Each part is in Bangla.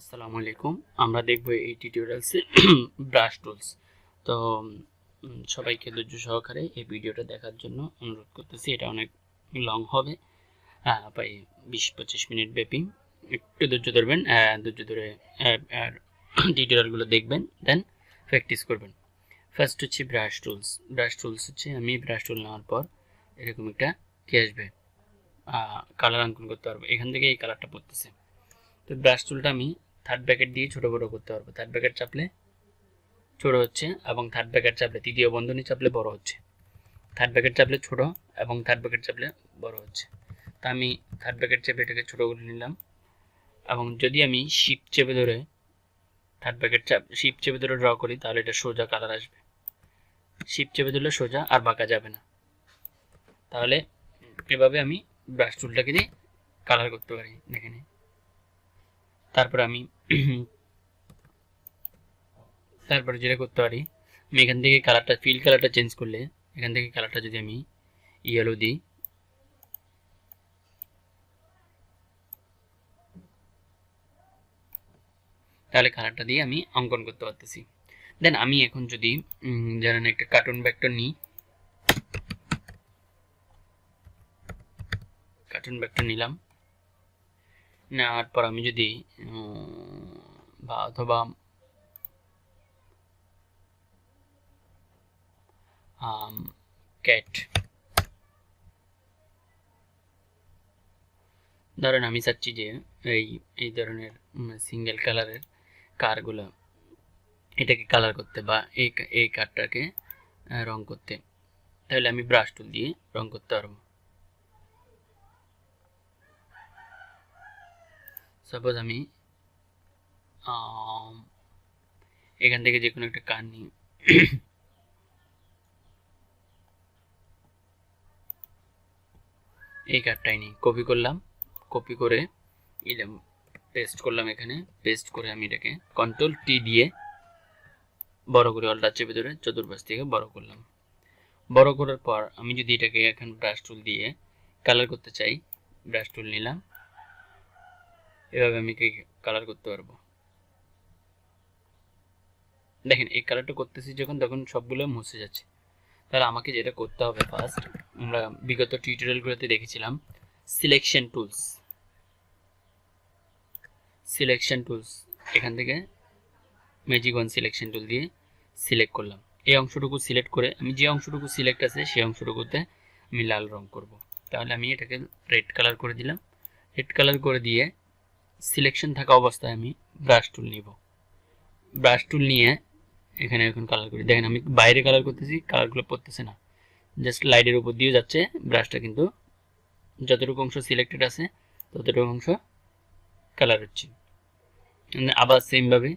আসসালামু আলাইকুম। আমরা দেখব এই টিউটোরিয়ালসে ব্রাশ টুলস তো সবাইকে ধৈর্য সহকারে এই ভিডিওটা দেখার জন্য অনুরোধ করতেছি। এটা অনেক লং হবে। প্রায় বিশ পঁচিশ মিনিট ব্যাপী। একটু ধৈর্য ধরবেন ধৈর্য ধরে আর টিউটোরিয়ালগুলো দেখবেন দেন প্র্যাকটিস করবেন। ফার্স্ট হচ্ছে ব্রাশ টুলস ব্রাশ টুলস হচ্ছে আমি ব্রাশ টুল নেওয়ার পর এরকম একটা কি আসবে? কালার অঙ্কন করতে পারব। এখান থেকে এই কালারটা পড়তেছে। তো ব্রাশ টুলটা আমি থার্ড ব্যাকেট দিয়ে ছোট বড় করতে পারব। থার্ড ব্যাকেট চাপলে ছোট হচ্ছে এবং থার্ড ব্যাকেট চাপলে তৃতীয় বন্ধনী চাপলে বড় হচ্ছে। থার্ড ব্যাকেট চাপলে ছোট এবং থার্ড ব্যাকেট চাপলে বড় হচ্ছে। তা আমি থার্ড ব্যাকেট চেপে এটাকে ছোট করে নিলাম এবং যদি আমি শিপ চেপে ধরে থার্ড ব্যাকেট চাপ শিপ চেপে ধরে ড্র করি, তাহলে এটা সোজা কালার আসবে। শিপ চেপে ধরলে সোজা আর বাঁকা যাবে না। তাহলে এভাবে আমি ব্রাশ টুলটাকে দিয়ে কালার করতে পারি দেখে নিই তারপরে আমি তারপরে যেটা করতে পারি, আমি এখান থেকে কালারটা ফিল কালারটা চেঞ্জ করলে, এখান থেকে কালারটা যদি আমি ইয়েলো দিই, তাহলে কালারটা দিয়ে আমি অঙ্কন করতে পারতেছি। দেন আমি এখন যদি ধরেন একটা কার্টুন ভেক্টর নিই কার্টুন ব্যাগটা নিলাম। নেওয়ার পর আমি যদি বা অথবা ক্যাট। ধরেন আমি চাচ্ছি যে, এই এই ধরনের সিঙ্গেল কালারের কারগুলো এটাকে কালার করতে বা এই এই কারটাকে রং করতে, তাহলে আমি ব্রাশ টুল দিয়ে রং করতে পারব। সাপোজ আমি আম, এখান থেকে যে কোনো একটা কার নিই। এই কার্ডটাই নিই। কপি করলাম কপি করে এলাম পেস্ট করলাম এখানে। পেস্ট করে আমি এটাকে কন্ট্রোল টি দিয়ে বড় করে অলটা চেপে ধরে চতুর্পাশ থেকে বড় করলাম। বড় করার পর আমি যদি এটাকে এখন ব্রাশ টুল দিয়ে কালার করতে চাই ব্রাশ টুল নিলাম। এভাবে আমি কালার করতে পারব? দেখেন, এই কালারটা করতেছি যখন, তখন সবগুলো মুছে যাচ্ছে। তাহলে আমাকে যেটা করতে হবে ফার্স্ট আমরা বিগত টিউটোরিয়ালগুলোতে দেখেছিলাম সিলেকশন টুলস সিলেকশন টুলস এখান থেকে ম্যাজিক ওয়ান সিলেকশন টুল দিয়ে সিলেক্ট করলাম। এই অংশটুকু সিলেক্ট করে, আমি যে অংশটুকু সিলেক্ট আছে, সেই অংশটুকুতে আমি লাল রং করব। তাহলে আমি এটাকে রেড কালার করে দিলাম। রেড কালার করে দিয়ে সিলেকশন থাকা অবস্থায় আমি ব্রাশ টুল নিব। ব্রাশ টুল নিয়ে এখানে এখন কালার করি। দেখেন আমি বাইরে কালার করতেছি কালারগুলো পড়তেছে না। জাস্ট লাইটের উপর দিয়ে যাচ্ছে ব্রাশটা কিন্তু যতটুকু অংশ সিলেক্টেড আছে, ততটুকু অংশ কালার হচ্ছে আবার সেমভাবে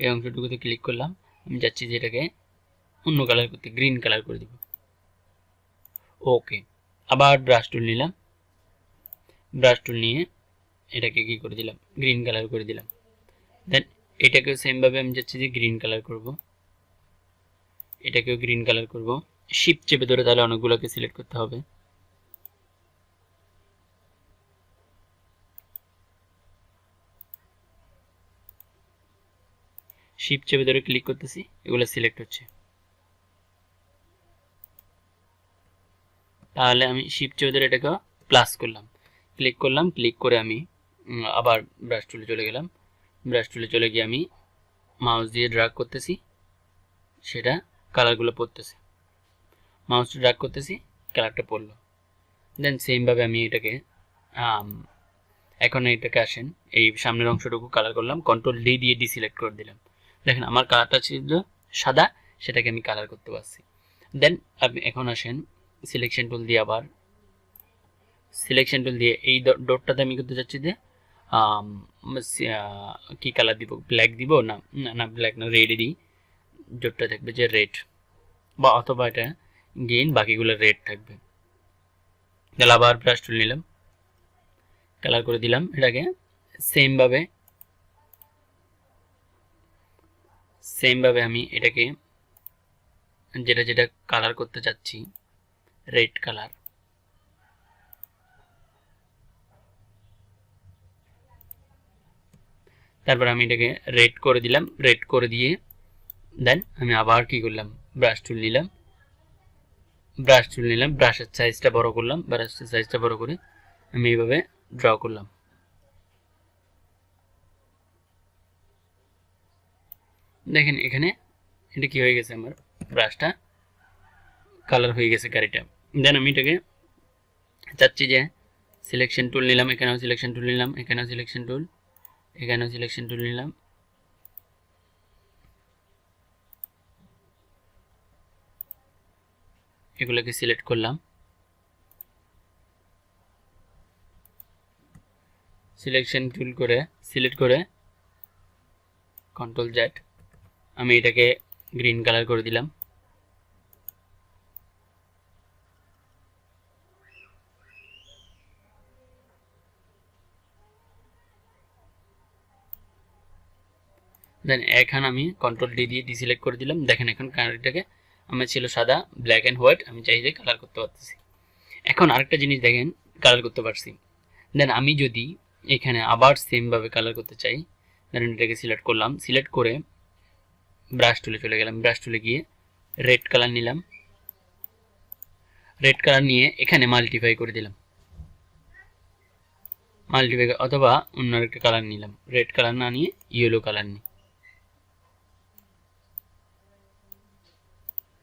এই অংশটুকুতে ক্লিক করলাম, আমি যাচ্ছি যে এটাকে অন্য কালার করতে গ্রিন কালার করে দিব। ওকে আবার ব্রাশ টুল নিলাম। ব্রাশ টুল নিয়ে এটাকে কি করে দিলাম? গ্রিন কালার করে দিলাম। দেন এটাকেও সেমভাবে আমি যাচ্ছি যে গ্রিন কালার করব। এটাকেও গ্রিন কালার করব। শিপ চেপে ধরে তাহলে অনেকগুলোকে সিলেক্ট করতে হবে। শিপ চেপে ধরে ক্লিক করতেছি, এগুলো সিলেক্ট হচ্ছে। তাহলে আমি শিপ চেপে ধরে এটাকে প্লাস করলাম। ক্লিক করলাম ক্লিক করে আমি আবার ব্রাশ টুলে চলে গেলাম। ব্রাশ টুলে চলে গিয়ে আমি মাউস দিয়ে ড্রাগ করতেছি। সেটা কালারগুলো পড়তেছে মাউস ড্রাগ করতেছি কালারটা পড়ল দেন সেমভাবে আমি এটাকে এখন এটাকে আসেন, এই সামনের অংশটুকু কালার করলাম কন্ট্রোল ডি দিয়ে ডিসিলেক্ট করে দিলাম। দেখেন আমার কালারটা ছিল সাদা, সেটাকে আমি কালার করতে পারছি। দেন আপনি এখন আসেন সিলেকশন টুল দিয়ে আবার সিলেকশন টুল দিয়ে এই ডটটাতে আমি করতে চাচ্ছি যে কি কালার দিব? ব্ল্যাক দিব? না না, ব্ল্যাক না রেডে দিই ডটটা থাকবে যে রেড বা অথবা এটা গ্রিন বাকিগুলো রেড থাকবে। তাহলে আবার ব্রাশ টুল নিলাম। কালার করে দিলাম এটাকে। সেমভাবে সেমভাবে আমি এটাকে যেটা যেটা কালার করতে চাচ্ছি রেড কালার তারপর আমি এটাকে রেড করে দিলাম রেড করে দিয়ে দেন আমি আবার কি করলাম? ব্রাশ টুল নিলাম। ব্রাশ টুল নিলাম ব্রাশের সাইজটা বড় করলাম ব্রাশের সাইজটা বড় করে আমি এইভাবে ড্র করলাম। দেখেন এখানে এটা কি হয়ে গেছে আমার? ব্রাশটা কালার হয়ে গেছে গাড়িটা দেন আমি এটাকে চাচ্ছি যে সিলেকশন টুল নিলাম, এখানেও সিলেকশন টুল নিলাম, এখানেও সিলেকশন টুল এখানেও সিলেকশন টুল নিলাম। এগুলোকে সিলেক্ট করলাম। সিলেকশন টুল করে সিলেক্ট করে কন্ট্রোল জ্যাট আমি এটাকে গ্রিন কালার করে দিলাম। দেন এখন আমি কন্ট্রোল ডি দিয়ে ডিসিলেক্ট করে দিলাম। দেখেন এখন কালারটাকে আমার ছিল সাদা ব্ল্যাক অ্যান্ড হোয়াইট আমি চাইলে কালার করতে পারতেছি। এখন আরেকটা জিনিস দেখেন কালার করতে পারছি। দেন আমি যদি এখানে আবার সেমভাবে কালার করতে চাই দেন এটাকে সিলেক্ট করলাম। সিলেক্ট করে ব্রাশ টুলে চলে গেলাম। ব্রাশ টুলে গিয়ে রেড কালার নিলাম। রেড কালার নিয়ে এখানে মাল্টিফাই করে দিলাম। মাল্টিফাই অথবা অন্য একটা কালার নিলাম। রেড কালার না নিয়ে ইয়েলো কালার নিই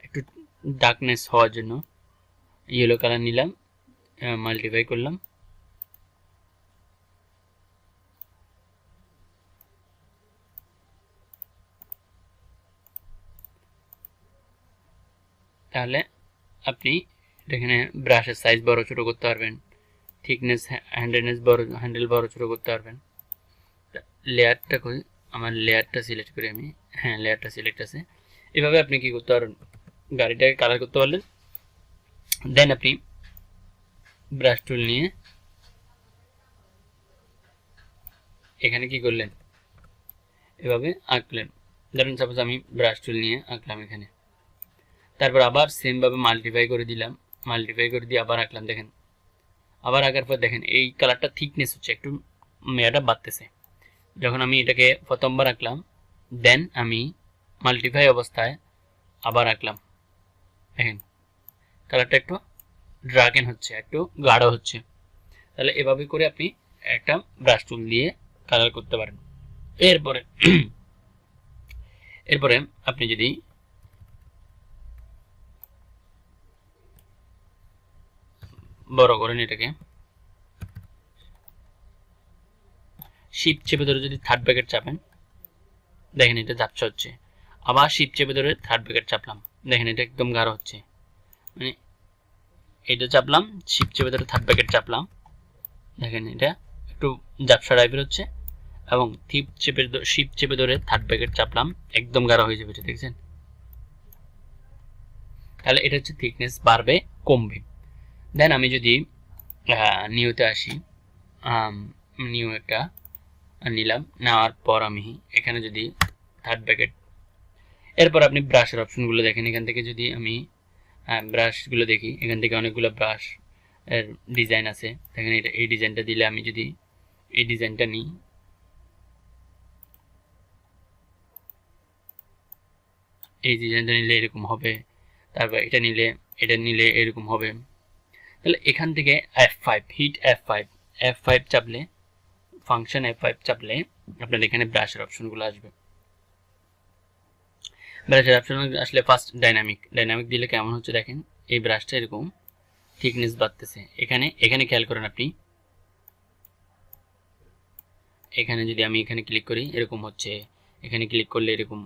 একটু ডার্কনেস হওয়ার জন্য ইয়েলো কালার নিলাম মাল্টিফাই করলাম। তাহলে আপনি এখানে ব্রাশের সাইজ বড় ছোটো করতে পারবেন থিকনেস হ্যান্ডেলনেস বড় হ্যান্ডেল বড় ছোটো করতে পারবেন। লেয়ারটা করি আমার লেয়ারটা সিলেক্ট করি আমি। হ্যাঁ লেয়ারটা সিলেক্ট আছে। এভাবে আপনি কি করতে পারবেন গাড়িটাকে কালার করতে পারলেন দেন আপনি ব্রাশ টুল নিয়ে এখানে কি করলেন? এভাবে আঁকলেন। ধরুন সাপোজ আমি ব্রাশ টুল নিয়ে আঁকলাম এখানে। তারপর আবার সেমভাবে মাল্টিফাই করে দিলাম। মাল্টিফাই করে দিয়ে আবার আঁকলাম, দেখেন। আবার আঁকার পর দেখেন, এই কালারটা থিকনেস হচ্ছে, একটু মেয়াটা বাড়তেছে। যখন আমি এটাকে প্রথমবার আঁকলাম দেন আমি মাল্টিফাই অবস্থায় আবার আঁকলাম। দেখেন কালারটা একটু ড্রাগেন হচ্ছে, একটু গাঢ় হচ্ছে। তাহলে এভাবে করে আপনি একটা ব্রাশ টুল দিয়ে কালার করতে পারেন। এরপরে এরপরে আপনি যদি বড় করেন এটাকে শিপ চেপে ধরে যদি থার্ড ব্যাকেট চাপেন, দেখেন এটা ঝাপসা হচ্ছে। আবার শিপ চেপে ধরে থার্ড ব্যাকেট চাপলাম। দেখেন, এটা একদম গাঢ় হচ্ছে। মানে এটা চাপলাম শিপ চেপে ধরে থার্ড ব্যাকেট চাপলাম। দেখেন এটা একটু জাপসা টাইপের হচ্ছে এবং থিপ চেপে শিপ চেপে ধরে থার্ড ব্যাকেট চাপলাম, একদম গাঢ় হয়ে যাবে এটা দেখছেন? তাহলে এটা হচ্ছে থিকনেস বাড়বে, কমবে। দেন আমি যদি নিউতে আসি নিউ একটা, নিলাম, নেওয়ার পর আমি এখানে যদি থার্ড ব্যাকেট এরপর আপনি ব্রাশের অপশনগুলো দেখেন। এখান থেকে যদি আমি ব্রাশগুলো দেখি, এখান থেকে অনেকগুলো ব্রাশ এর ডিজাইন আছে। দেখেন এটা, এই ডিজাইনটা দিলে আমি যদি এই ডিজাইনটা নিই, এই ডিজাইনটা নিলে এরকম হবে, তারপর এটা নিলে এটা নিলে এরকম হবে। তাহলে এখান থেকে F five hit F five F five চাপলে function F five চাপলে আপনার এখানে ব্রাশের অপশনগুলো আসবে। ব্রাশের অপশন আসলে ফার্স্ট ডাইনামিক ডাইনামিক দিলে কেমন হচ্ছে দেখেন, এই ব্রাশটা এরকম থিকনেস বাড়তেছে। এখানে এখানে খেয়াল করেন আপনি। এখানে যদি আমি এখানে ক্লিক করি, এরকম হচ্ছে। এখানে ক্লিক করলে এরকম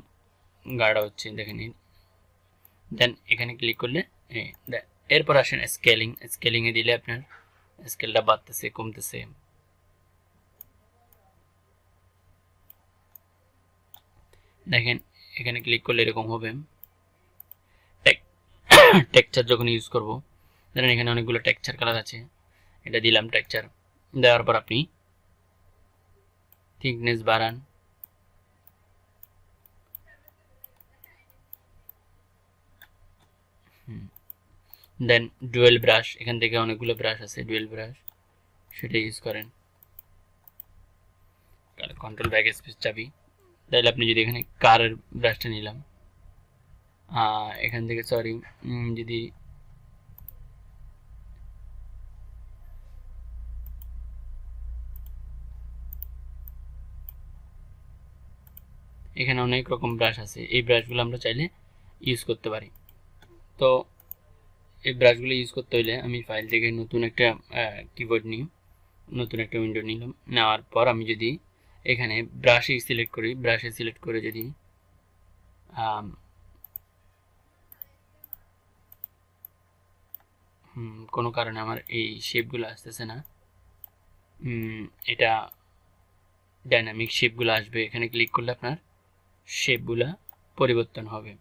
গাঢ় হচ্ছে, দেখেন। দেন এখানে ক্লিক করলে এরপর আসেন স্কেলিং স্কেলিংয়ে দিলে আপনার স্কেলটা বাড়তেছে, কমতেছে। দেখেন এখানে ক্লিক করলে এরকম হবে। টেক্সচার যখন ইউজ করব, ধরেন এখানে অনেকগুলো টেক্সচার কালার আছে। এটা দিলাম টেক্সচার দেওয়ার পর আপনি থিকনেস বাড়ান। দেন ডুয়েল ব্রাশ এখান থেকে অনেকগুলো ব্রাশ আছে ডুয়েল ব্রাশ সেটা ইউজ করেন। কন্ট্রোল ব্যাক স্পেস চাবি। তাহলে আপনি যদি এখানে কারের ব্রাশটা নিলাম এখান থেকে সরি যদি এখানে অনেক রকম ব্রাশ আছে, এই ব্রাশগুলো আমরা চাইলে ইউজ করতে পারি। তো এই ব্রাশগুলো ইউজ করতে হলে আমি ফাইল থেকে নতুন একটা কিবোর্ড নিই নতুন একটা উইন্ডো নিলাম। নেওয়ার পর আমি যদি এখানে ব্রাশে সিলেক্ট করি ব্রাশে সিলেক্ট করে যদি কোনো কারণে আমার এই শেপগুলো আসতেছে না। এটা ডাইনামিক শেপগুলো আসবে। এখানে ক্লিক করলে আপনার শেপগুলো পরিবর্তন হবে।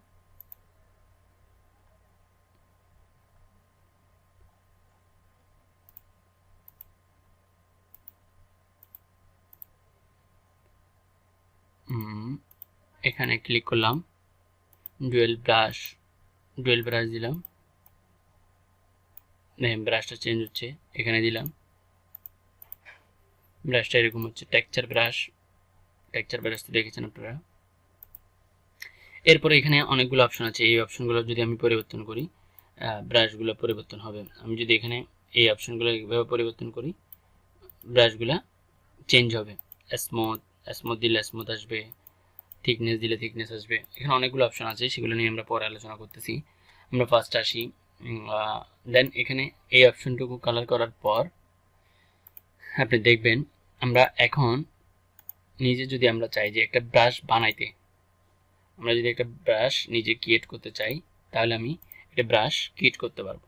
এখানে ক্লিক করলাম ডুয়েল ব্রাশ ডুয়েল ব্রাশ দিলাম। দেখেন ব্রাশটা চেঞ্জ হচ্ছে, এখানে দিলাম। ব্রাশটা এরকম হচ্ছে টেক্সচার ব্রাশ টেক্সচার ব্রাশ তো দেখেছেন আপনারা। এরপরে এখানে অনেকগুলো অপশন আছে, এই অপশনগুলো যদি আমি পরিবর্তন করি ব্রাশগুলো পরিবর্তন হবে। আমি যদি এখানে এই অপশনগুলো এইভাবে পরিবর্তন করি ব্রাশগুলা চেঞ্জ হবে স্মুথ স্মুথ দিলে স্মুথ আসবে থিকনেস দিলে থিকনেস আসবে। এখানে অনেকগুলো অপশন আছে, সেগুলো নিয়ে আমরা পরে আলোচনা করতেছি। আমরা ফার্স্ট আসি দেন এখানে এই অপশনটুকু কালার করার পর আপনি দেখবেন আমরা এখন নিজে যদি আমরা চাই যে একটা ব্রাশ বানাইতে, আমরা যদি একটা ব্রাশ নিজে ক্রিয়েট করতে চাই, তাহলে আমি একটা ব্রাশ ক্রিয়েট করতে পারব।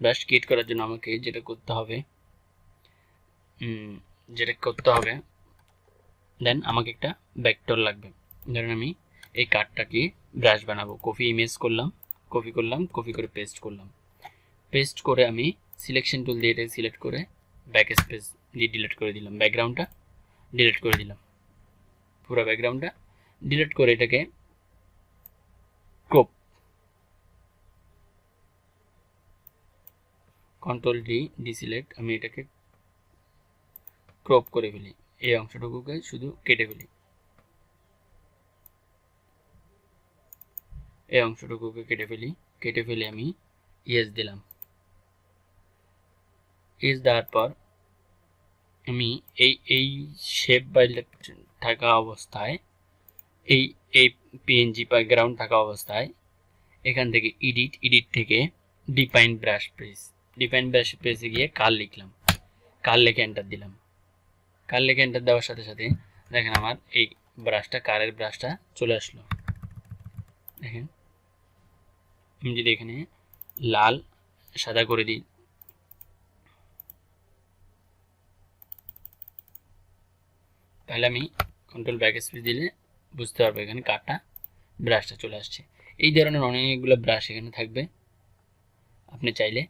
ব্রাশ ক্রিয়েট করার জন্য আমাকে যেটা করতে হবে যেটা করতে হবে দেন আমাকে একটা ভেক্টর লাগবে। ধরেন আমি এই কার্ডটাকে ব্রাশ বানাবো। কপি ইমেজ করলাম কপি করলাম কপি করে পেস্ট করলাম। পেস্ট করে আমি সিলেকশন টুল দিয়ে এটা সিলেক্ট করে ব্যাক স্পেস দিয়ে ডিলিট করে দিলাম। ব্যাকগ্রাউন্ডটা ডিলিট করে দিলাম। পুরো ব্যাকগ্রাউন্ডটা ডিলিট করে এটাকে ক্রপ কন্ট্রোল ডি ডিসিলেক্ট আমি এটাকে ক্রপ করে ফেলি। এই অংশটুকুকে শুধু কেটে ফেলি। এই অংশটুকুকে কেটে ফেলি। কেটে ফেলে আমি ইয়েস দিলাম। ইয়েস দেওয়ার পর আমি এই এই শেপ বাইলে থাকা অবস্থায়, এই এই পিএনজি বা গ্রাউন্ড থাকা অবস্থায়, এখান থেকে এডিট ইডিট থেকে define brush preset define brush প্রেসে গিয়ে কাল লিখলাম। কাল লিখে এন্টার দিলাম। কাল লিখে এন্টার দেওয়ার সাথে সাথে দেখেন আমার এই ব্রাশটা কারের ব্রাশটা চলে আসলো। দেখেন, আমি যদি এখানে লাল, সাদা করে দিই। তাহলে আমি কন্ট্রোল ব্যাক স্পেস দিলে বুঝতে পারব এখানে কাটা ব্রাশটা চলে আসছে। এই ধরনের অনেকগুলো ব্রাশ এখানে থাকবে। আপনি চাইলে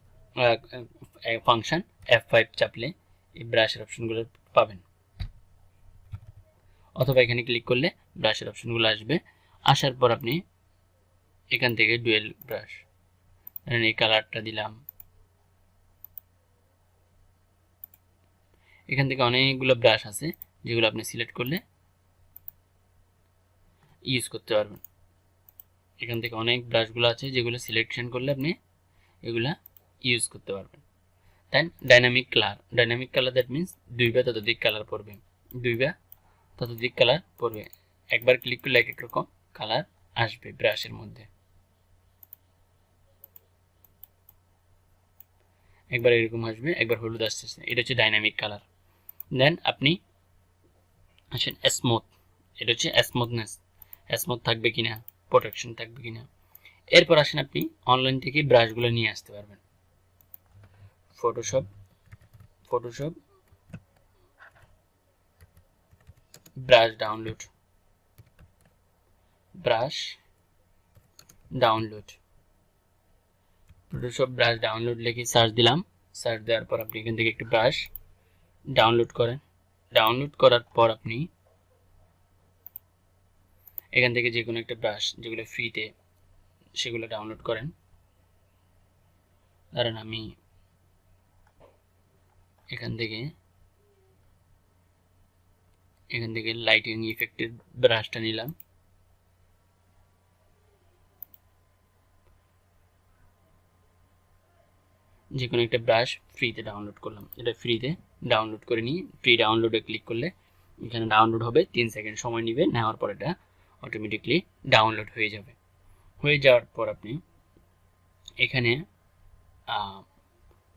ফাংশন এফ ফাইভ চাপলে এই ব্রাশের অপশনগুলো পাবেন। অথবা এখানে ক্লিক করলে ব্রাশের অপশনগুলো আসবে। আসার পর আপনি এখান থেকে ডুয়েল ব্রাশ ধরেন এই কালারটা দিলাম। এখান থেকে অনেকগুলো ব্রাশ আছে, যেগুলো আপনি সিলেক্ট করলে ইউজ করতে পারবেন। এখান থেকে অনেক ব্রাশগুলো আছে, যেগুলো সিলেকশন করলে আপনি এগুলা ইউজ করতে পারবেন। Then dynamic colour dynamic colour that means দুই বা ততোধিক কালার পড়বে। দুই বা ততোধিক কালার পড়বে একবার ক্লিক করলে এক এক রকম কালার আসবে ব্রাশের মধ্যে। একবার এরকম আসবে, একবার হলুদ আসতেছে, এটা হচ্ছে ডাইনামিক কালার দেন আপনি আসেন স্মুথ এটা হচ্ছে স্মুথনেস স্মুথ থাকবে কিনা প্রোটেকশন থাকবে কিনা। এরপর আসেন আপনি অনলাইন থেকে ব্রাশগুলো নিয়ে আসতে পারবেন। Photoshop Photoshop brush download brush download Photoshop brush download লিখে সার্চ দিলাম। সার্চ দেওয়ার পর আপনি এখান থেকে একটি ব্রাশ ডাউনলোড করেন। ডাউনলোড করার পর আপনি এখান থেকে যে কোনো একটা ব্রাশ যেগুলো ফ্রিতে সেগুলো ডাউনলোড করেন। ধরেন আমি এখান থেকে এখান থেকে লাইটিং ইফেক্টের ব্রাশটা নিলাম। যে কোনো একটা ব্রাশ ফ্রিতে ডাউনলোড করলাম। এটা ফ্রিতে ডাউনলোড করে নিই ফ্রি ডাউনলোডে ক্লিক করলে এখানে ডাউনলোড হবে, তিন সেকেন্ড সময় নেবে, নেওয়ার পর এটা অটোমেটিকলি ডাউনলোড হয়ে যাবে। হয়ে যাওয়ার পর আপনি এখানে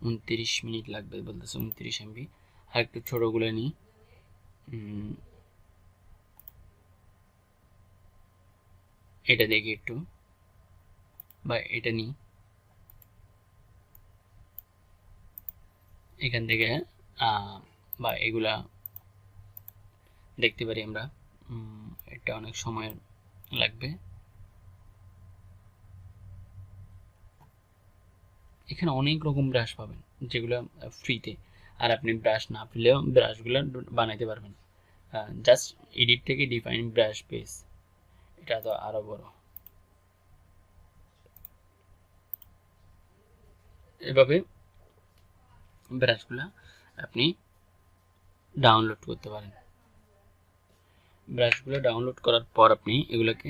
উনত্রিশ মিনিট লাগবে বলতেছে, উনত্রিশ এমবি আর একটু ছোটোগুলো নিই। এটা দেখি একটু, বা এটা নিই। এখান থেকে বা এগুলা দেখতে পারি আমরা। এটা অনেক সময় লাগবে। এখানে অনেক রকম ব্রাশ পাবেন, যেগুলো ফ্রিতে আর আপনি ব্রাশ না পেলেও ব্রাশগুলো বানাইতে পারবেন। জাস্ট এডিট থেকে ডিফাইন ব্রাশ পেস এটা তো আরও বড়। এভাবে ব্রাশগুলো আপনি ডাউনলোড করতে পারেন। ব্রাশগুলো ডাউনলোড করার পর আপনি এগুলোকে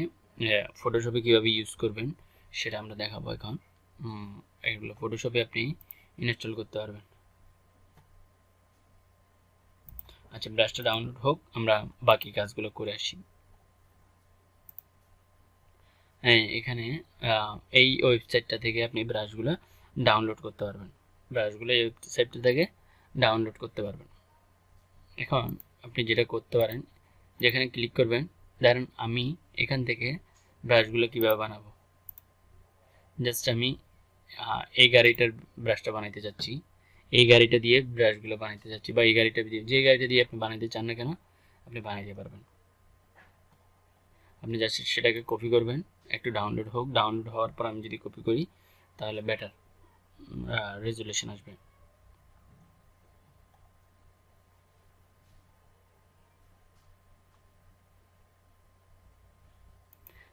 ফটোশপে কীভাবে ইউজ করবেন, সেটা আমরা দেখাবো এখন। এগুলো ফটোশপে আপনি ইনস্টল করতে পারবেন। আচ্ছা ব্রাশটা ডাউনলোড হোক, আমরা বাকি কাজগুলো করে আসি। হ্যাঁ এখানে এই ওয়েবসাইটটা থেকে আপনি ব্রাশগুলো ডাউনলোড করতে পারবেন। ব্রাশগুলো এই ওয়েবসাইটটা থেকে ডাউনলোড করতে পারবেন। এখন আপনি যেটা করতে পারেন, যেখানে ক্লিক করবেন, ধরেন আমি এখান থেকে ব্রাশগুলো কীভাবে বানাবো? জাস্ট আমি এই গাড়িটার ব্রাশটা বানাইতে চাচ্ছি। এই গাড়িটা দিয়ে ব্রাশগুলো বানাইতে চাচ্ছি বা এই গাড়িটা দিয়ে, যে গাড়িটা দিয়ে আপনি বানাইতে চান না কেন, আপনি বানাইতে পারবেন। আপনি জাস্ট সেটাকে কপি করবেন, একটু ডাউনলোড হোক ডাউনলোড হওয়ার পর আমি যদি কপি করি, তাহলে বেটার রেজুলেশন আসবে।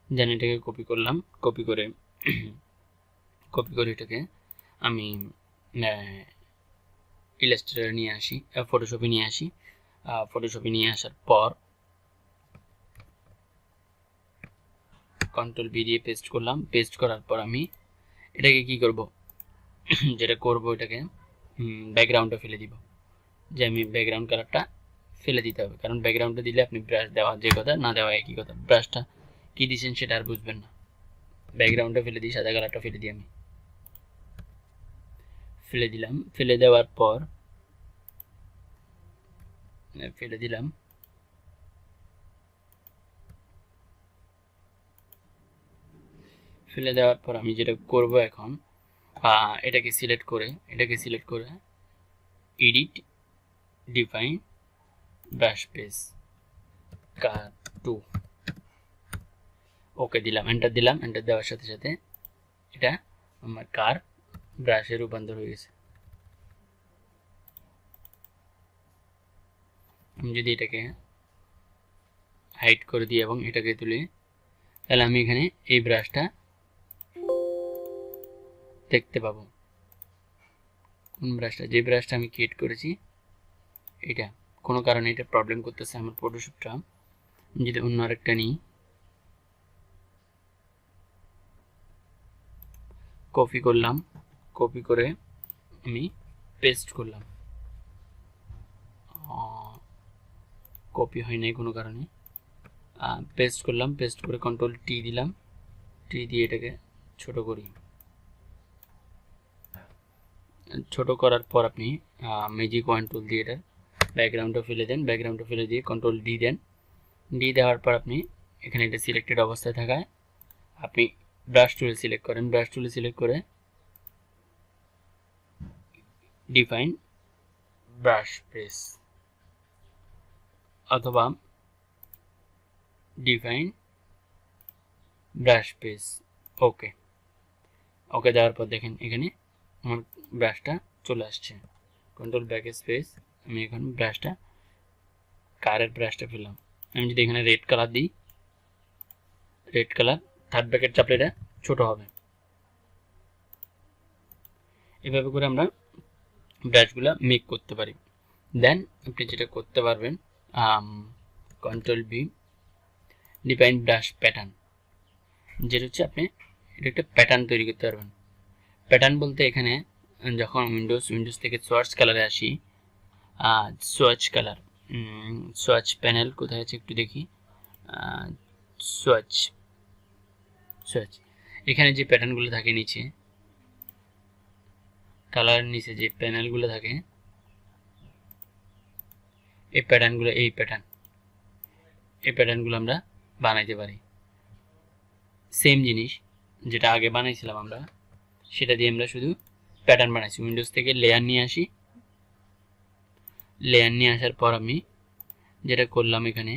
দেন এটাকে কপি করলাম কপি করে কপি করে এটাকে আমি ইলাস্ট্রেটার নিয়ে আসি ফটোশপে নিয়ে আসি। ফটোশপে নিয়ে আসার পর কন্ট্রোল বি দিয়ে পেস্ট করলাম। পেস্ট করার পর আমি এটাকে কি করব? যেটা করব এটাকে ব্যাকগ্রাউন্ডটা ফেলে দিব। যে আমি ব্যাকগ্রাউন্ড কালারটা ফেলে দিতে হবে। কারণ ব্যাকগ্রাউন্ডটা দিলে আপনি ব্রাশ দেওয়া যে কথা, না দেওয়া একই কথা। ব্রাশটা কী দিয়েছেন সেটা আর বুঝবেন না। ব্যাকগ্রাউন্ডটা ফেলে দিই, সাদা কালারটা ফেলে দিই আমি। ফেলে দিলাম। ফেলে দেওয়ার পর ফেলে দিলাম। ফেলে দেওয়ার পর আমি যেটা করব এখন এটাকে সিলেক্ট করে, এটাকে সিলেক্ট করে এডিট ডিফাইন ব্রাশ পেস কার টু ওকে দিলাম এন্টার দিলাম এন্টার দেওয়ার সাথে সাথে এটা আমার কার ব্রাশে রূপান্তর হয়ে গেছে। আমি যদি এটাকে হাইট করে দিই এবং এটাকে তুলি, তাহলে আমি এখানে এই ব্রাশটা দেখতে পাবো। কোন ব্রাশটা যে ব্রাশটা আমি ক্রিয়েট করেছি, এটা। কোনো কারণে এটা প্রবলেম করতেছে আমার ফটোশপটা যদি অন্য আরেকটা নিই কপি করলাম। কপি করে আমি পেস্ট করলাম। কপি হয় নাই কোনো কারণে। পেস্ট করলাম পেস্ট করে কন্ট্রোল টি দিলাম। টি দিয়ে এটাকে ছোট করি। ছোট করার পর আপনি ম্যাজিক ওয়ান টুল দিয়ে এটা ব্যাকগ্রাউন্ডটা ফেলে দেন। ব্যাকগ্রাউন্ডটা ফেলে দিয়ে কন্ট্রোল ডি দেন। ডি দেওয়ার পর আপনি এখানে এটা সিলেক্টেড অবস্থায় থাকায় আপনি ব্রাশ টুলে সিলেক্ট করেন। ব্রাশ টুলে সিলেক্ট করে ডিফাইন ব্রাশ প্রেস অথবা define brush preset okay okay দেওয়ার পর দেখেন এখানে আমার ব্রাশটা চলে আসছে। কন্ট্রোল ব্যাক স্পেস আমি এখন ব্রাশটা কারের ব্রাশটা ফেললাম। আমি যদি এখানে রেড কালার দিই রেড কালার থার্ড ব্যাকেট চাপলে এটা ছোটো হবে। এভাবে করে আমরা ব্রাশগুলো মেক করতে পারি। দেন আপনি যেটা করতে পারবেন control B define brush pattern যেটা হচ্ছে আপনি এটা একটা প্যাটার্ন তৈরি করতে পারবেন। প্যাটার্ন বলতে এখানে, যখন উইন্ডোজ উইন্ডোজ থেকে সোয়াচ কালারে আসি সোয়াচ কালার সোয়াচ প্যানেল কোথায় আছে একটু দেখি। সোয়াচ সোয়াচ এখানে যে প্যাটার্নগুলো থাকে নিচে কালার নিচে যে প্যানেলগুলো থাকে, এই প্যাটার্নগুলো, এই প্যাটার্ন, এই প্যাটার্নগুলো আমরা বানাইতে পারি। সেম জিনিস যেটা আগে বানাইছিলাম আমরা, সেটা দিয়ে আমরা শুধু প্যাটার্ন বানাইছি। উইন্ডোজ থেকে লেয়ার নিয়ে আসি। লেয়ার নিয়ে আসার পর আমি যেটা করলাম এখানে,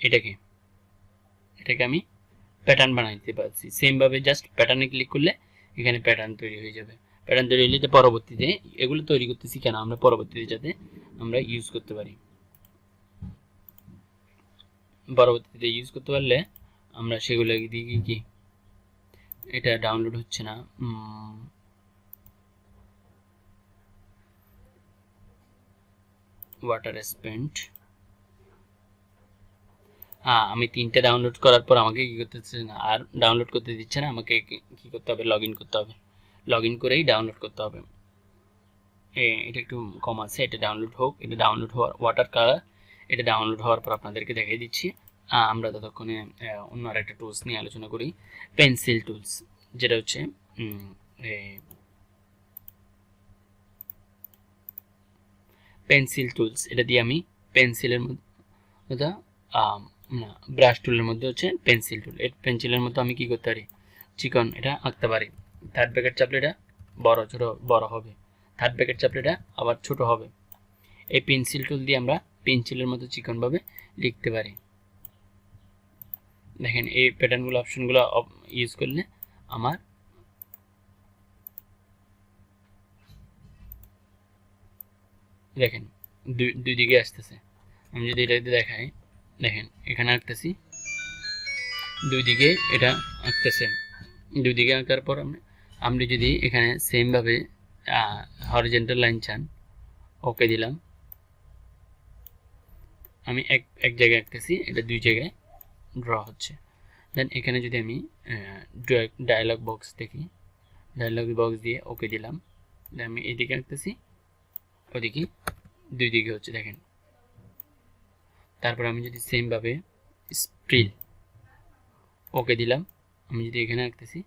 এটাকে এটাকে আমি প্যাটার্ন বানাইতে পারছি। সেমভাবে জাস্ট প্যাটার্নে ক্লিক করলে এখানে প্যাটার্ন তৈরি হয়ে যাবে। প্যাটার্ন তৈরি হলে পরবর্তীতে এগুলো তৈরি করতেছি কেন? আমরা পরবর্তীতে যাতে আমরা ইউজ করতে পারি। পরবর্তীতে ইউজ করতে পারলে আমরা সেগুলো দিকে কি? এটা ডাউনলোড হচ্ছে না। ওয়াটার স্পেন্ট আমি তিনটে ডাউনলোড করার পর আমাকে কী করতে দিচ্ছে না? আর ডাউনলোড করতে দিচ্ছে না, আমাকে কী করতে হবে? লগ করতে হবে। লগ ইন করেই ডাউনলোড করতে হবে। এটা একটু কম আছে, এটা ডাউনলোড হোক। এটা ডাউনলোড হওয়ার ওয়াটার কালার এটা ডাউনলোড হওয়ার পর আপনাদেরকে দেখিয়ে দিচ্ছি। আমরা ততক্ষণে অন্য আর একটা টুলস নিয়ে আলোচনা করি। পেন্সিল টুলস যেটা হচ্ছে পেন্সিল টুলস এটা দিয়ে আমি পেন্সিলের মধ্যে না ব্রাশ টুলের মধ্যে হচ্ছে পেন্সিল টুল এই পেন্সিলের মতো আমি কি করতে পারি? চিকন এটা আঁকতে পারি। থার্ড ব্যাকেট চাপলে এটা বড়, ছোট, বড় হবে। থার্ড ব্যাকেট চাপলে এটা আবার ছোট হবে। এই পেন্সিল টুল দিয়ে আমরা পেন্সিলের মতো চিকনভাবে লিখতে পারি। দেখেন, এই প্যাটার্নগুলো অপশনগুলো ইউজ করলে আমার দেখেন, দুই দুই দিকে আসতেছে। আমি যদি এটা দেখাই দেখেন, এখানে আঁকতেছি। দুই দিকে এটা আঁকতেছে। দুই দিকে আঁকার পর আপনি যদি এখানে সেমভাবে হরিজেন্টাল লাইন চান ওকে দিলাম। আমি এক এক জায়গায় আঁকতেছি, এটা দুই জায়গায় ড্র হচ্ছে। দেন এখানে যদি আমি ডায়লগ বক্স দেখি ডায়লগ বক্স দিয়ে ওকে দিলাম। আমি এদিকে আঁকতেছি, ওদিকে দুই দিকে হচ্ছে, দেখেন। তারপর আমি যদি সেমভাবে স্প্রিল ওকে দিলাম, আমি যদি এখানে আঁকতেছি,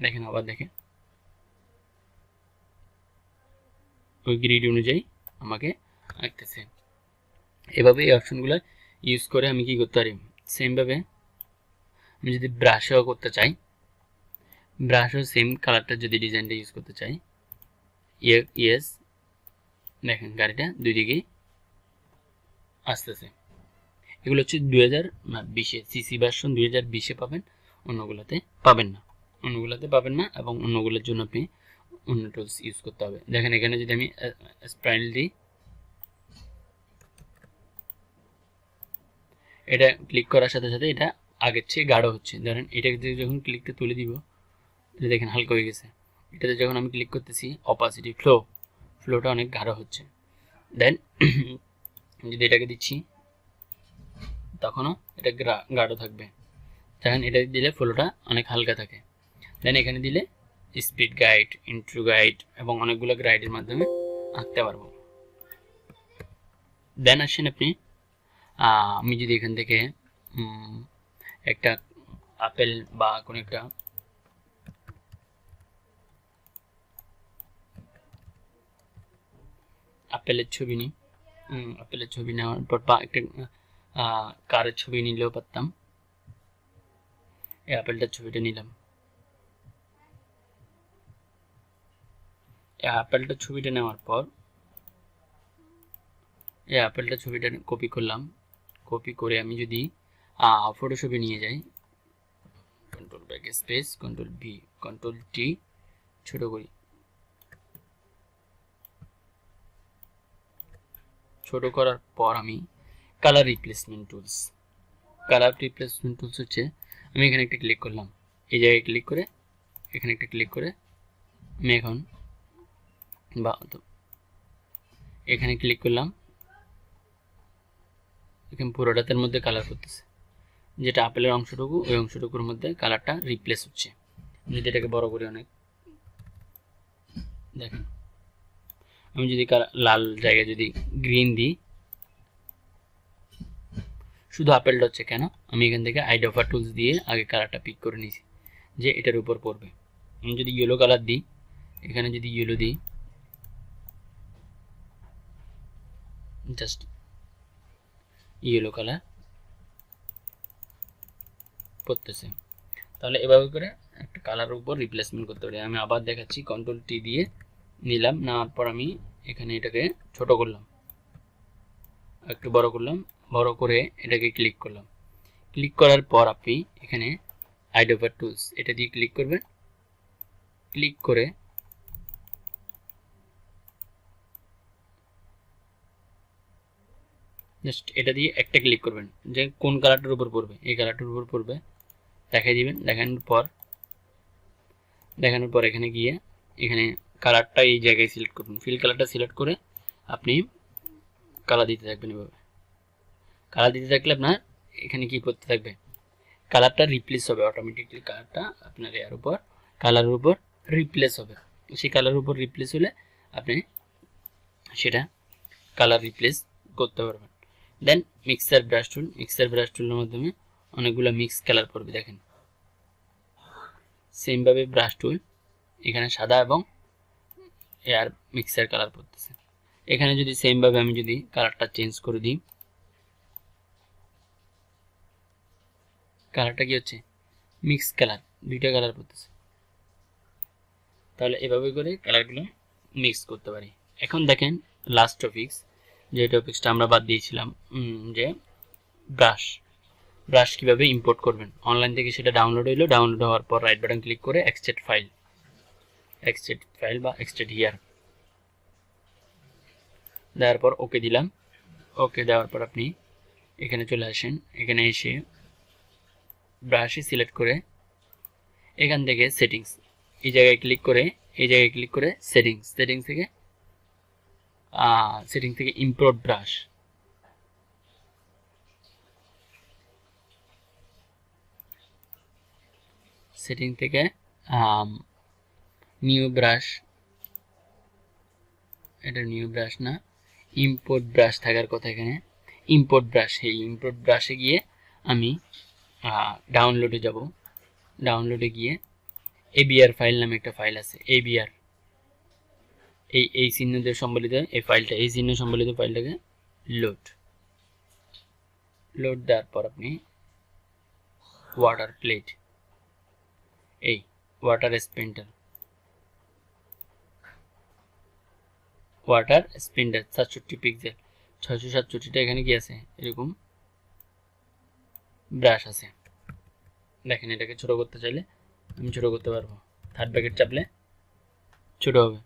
দেখেন আবার দেখেন। ওই গ্রিড অনুযায়ী আমাকে আঁকতেছে। এভাবে এই অপশনগুলো ইউজ করে আমি কি করতে পারি? সেমভাবে আমি যদি ব্রাশও করতে চাই ব্রাশও সেম কালারটা যদি ডিজাইনটা ইউজ করতে চাই ইয়েস দেখেন গাড়িটা দুই দিকেই আসতেছে। এগুলো হচ্ছে দুই হাজার বিশে সিসি ভার্সন দুই হাজার বিশে পাবেন, অন্যগুলোতে পাবেন না। অন্যগুলোতে পাবেন না এবং অন্যগুলোর জন্য আপনি অন্য টুলস ইউজ করতে হবে। দেখেন, এখানে যদি আমি স্প্রাইল দিই, এটা ক্লিক করার সাথে সাথে এটা আগের চেয়ে গাঢ় হচ্ছে। ধরেন, এটাকে যখন ক্লিকটা তুলে দিব দেখেন হালকা হয়ে গেছে। এটাতে যখন আমি ক্লিক করতেছি অপাসিটি ফ্লো ফ্লোটা অনেক গাঢ় হচ্ছে। দেন যদি এটাকে দিচ্ছি, তখনও এটা গাঢ় থাকবে। দেখেন এটা দিলে ফ্লোটা অনেক হালকা থাকে। দেন এখানে দিলে স্পিড গাইড ইন্ট্রু গাইড এবং অনেকগুলো গাইডের মাধ্যমে আঁকতে পারব। দেন আসেন আপনি আমি যদি এখান থেকে একটা আপেল বা কোনো একটা আপেলের ছবি নিই। আপেলের ছবি নেওয়ার পর একটা কারের ছবি নিলেও পারতাম। এই আপেলটার ছবিটা নিলাম। এই আপেলটার ছবিটা নেওয়ার পর, এই আপেলটার ছবিটা কপি করলাম। কপি করে আমি যদি ফটোশপে নিয়ে যাই control backspace control V control T ছোট করি। ছোট করার পর আমি colour replacement tools colour replacement tools হচ্ছে, আমি এখানে একটা ক্লিক করলাম। এই জায়গায় ক্লিক করে, এখানে একটা ক্লিক করে, আমি এখন বা এখানে ক্লিক করলাম। এখানে পুরোটাতের মধ্যে কালার করতেছে। যেটা আপেলের অংশটুকু, ওই অংশটুকুর মধ্যে কালারটা রিপ্লেস হচ্ছে। যদি এটাকে বড় করি অনেক। দেখেন। আমি যদি লাল জায়গায় যদি গ্রিন দিই, শুধু আপেলটা হচ্ছে কেন? আমি এখান থেকে আইডোফা টুলস দিয়ে আগে কালারটা পিক করে নিয়েছি, যে এটার উপর পড়বে। আমি যদি ইয়েলো কালার দিই, এখানে যদি ইয়েলো দিই জাস্ট ইয়েলো কালার পড়তেছে। তাহলে এভাবে করে একটা কালারের উপর রিপ্লেসমেন্ট করতে পারি। আমি আবার দেখাচ্ছি কন্ট্রোল টি দিয়ে নিলাম। নেওয়ার পর আমি এখানে এটাকে ছোট করলাম। একটু বড় করলাম। বড় করে এটাকে ক্লিক করলাম। ক্লিক করার পর আপনি এখানে আইডোভার টুলস এটা দিয়ে ক্লিক করবেন। ক্লিক করে জাস্ট এটা দিয়ে একটা ক্লিক করবেন। যে কোন কালারটার উপর পড়বে। এই কালারটার উপর পড়বে। দেখাই দিবেন। দেখানোর পর দেখানোর পর এখানে গিয়ে এখানে কালারটা এই জায়গায় সিলেক্ট করুন। ফিল কালারটা সিলেক্ট করে আপনি কালার দিতে থাকবেন এভাবে। কালার দিতে থাকলে আপনার এখানে কি করতে থাকবে? কালারটা রিপ্লেস হবে অটোমেটিকলি কালারটা আপনার এর উপর কালারের উপর রিপ্লেস হবে। সেই কালারের উপর রিপ্লেস হলে আপনি সেটা কালার রিপ্লেস করতে পারবেন। Then mixer brush tool mixer brush টুলের মাধ্যমে অনেকগুলো মিক্স কালার পড়বে, দেখেন। সেমভাবে ব্রাশ টুল এখানে সাদা এবং এয়ার মিক্সার কালার পড়তেছে। এখানে যদি সেমভাবে আমি যদি কালারটা চেঞ্জ করে দিই কালারটা কি হচ্ছে? মিক্স কালার দুইটা কালার পড়তেছে। তাহলে এভাবে করে কালারগুলো মিক্স করতে পারি। এখন দেখেন লাস্ট টপিক্স যে টপিক্সটা আমরা বাদ দিয়েছিলাম যে ব্রাশ ব্রাশ কীভাবে ইম্পোর্ট করবেন? অনলাইন থেকে সেটা ডাউনলোড হইল ডাউনলোড হওয়ার পর রাইট বাটন ক্লিক করে এক্সটেট ফাইল এক্সটেট ফাইল বা এক্সটেট হিয়ার দেওয়ার পর ওকে দিলাম। ওকে দেওয়ার পর আপনি এখানে চলে আসেন। এখানে এসে ব্রাশে সিলেক্ট করে এখান থেকে সেটিংস এই জায়গায় ক্লিক করে, এই জায়গায় ক্লিক করে সেটিংস সেটিংস থেকে সেটিং থেকে ইম্পোর্ট ব্রাশ সেটিং থেকে নিউ ব্রাশ এটা নিউ ব্রাশ না। ইম্পোর্ট ব্রাশ থাকার কথা এখানে। ইম্পোর্ট ব্রাশ এই ইম্পোর্ট ব্রাশে গিয়ে আমি ডাউনলোডে যাব। ডাউনলোডে গিয়ে এবিআর ফাইল নামে একটা ফাইল আছে এবিআর এই এই চিহ্ন দিয়ে সম্বলিত, এই ফাইলটা এই চিহ্ন সম্বলিত ফাইলটাকে লোড লোড দেওয়ার পর আপনি ওয়াটার প্লেট এই ওয়াটার স্পেন্টার ওয়াটার স্পেন্ডার সাতষট্টি পিক্সেল ছয়শো সাতষট্টিটা এখানে কি আছে? এরকম ব্রাশ আছে। দেখেন, এটাকে ছোট করতে চাইলে আমি ছোট করতে পারব। থার্ড ব্যাকেট চাপলে ছোট হবে।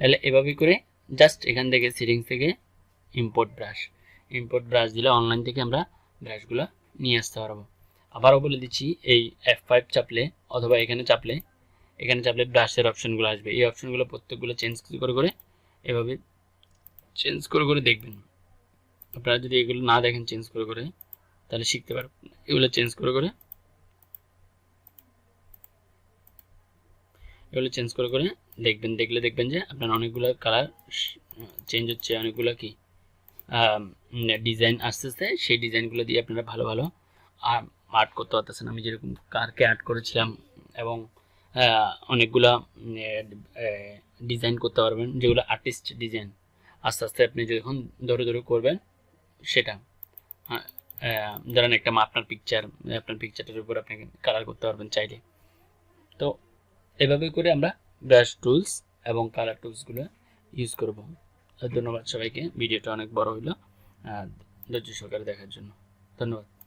তাহলে এভাবে করে জাস্ট এখান থেকে সেটিংস থেকে ইম্পোর্ট ব্রাশ ইম্পোর্ট ব্রাশ দিলে অনলাইন থেকে আমরা ব্রাশগুলো নিয়ে আসতে পারব। আবারও বলে দিচ্ছি, এই এফ ফাইভ চাপলে অথবা এখানে চাপলে এখানে চাপলে ব্রাশের অপশনগুলো আসবে। এই অপশনগুলো প্রত্যেকগুলো চেঞ্জ করে করে এভাবে চেঞ্জ করে করে দেখবেন। আপনারা যদি এগুলো না দেখেন চেঞ্জ করে করে, তাহলে শিখতে পারবেন। এগুলো চেঞ্জ করে করে, এগুলো চেঞ্জ করে করে দেখবেন। দেখলে দেখবেন যে আপনার অনেকগুলো কালার চেঞ্জ হচ্ছে, অনেকগুলো কি ডিজাইন আস্তে আস্তে সেই ডিজাইনগুলো দিয়ে আপনারা ভালো ভালো আর্ট করতে পারতেছেন। আমি যেরকম কারকে আর্ট করেছিলাম এবং অনেকগুলা ডিজাইন করতে পারবেন, যেগুলো আর্টিস্ট ডিজাইন আস্তে আস্তে আপনি যখন ধরে ধরে করবেন, সেটা। ধরেন একটা আপনার পিকচার আপনার পিকচারটার উপর আপনি কালার করতে পারবেন চাইলে। তো, এভাবে করে আমরা ব্রাশ টুলস এবং কালার টুলসগুলো ইউজ করব। ধন্যবাদ সবাইকে, ভিডিওটা অনেক বড় হইল। ধৈর্য সহকারে দেখার জন্য। ধন্যবাদ।